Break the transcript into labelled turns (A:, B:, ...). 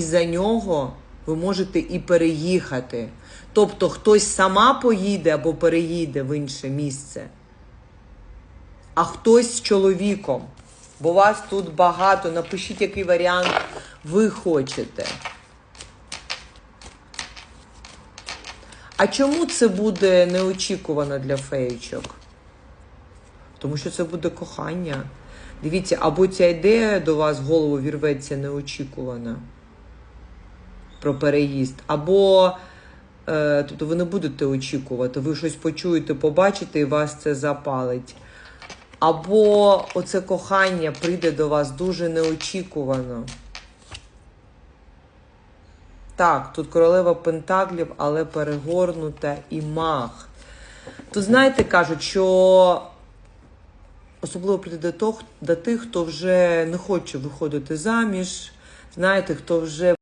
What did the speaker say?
A: за нього ви можете і переїхати. Тобто хтось сама поїде або переїде в інше місце, а хтось з чоловіком. Бо вас тут багато. Напишіть, який варіант ви хочете. А чому це буде неочікувано для феєчок? Тому що це буде кохання. Дивіться, або ця ідея до вас в голову вірветься неочікувана про переїзд, або е, тобто ви не будете очікувати, ви щось почуєте, побачите, і вас це запалить. Або оце кохання прийде до вас дуже неочікувано. Так, тут королева Пентаклів, але перегорнута і маг. Тут знаєте, кажуть, що особливо прийде до, того, до тих, хто вже не хоче виходити заміж, знаєте, хто вже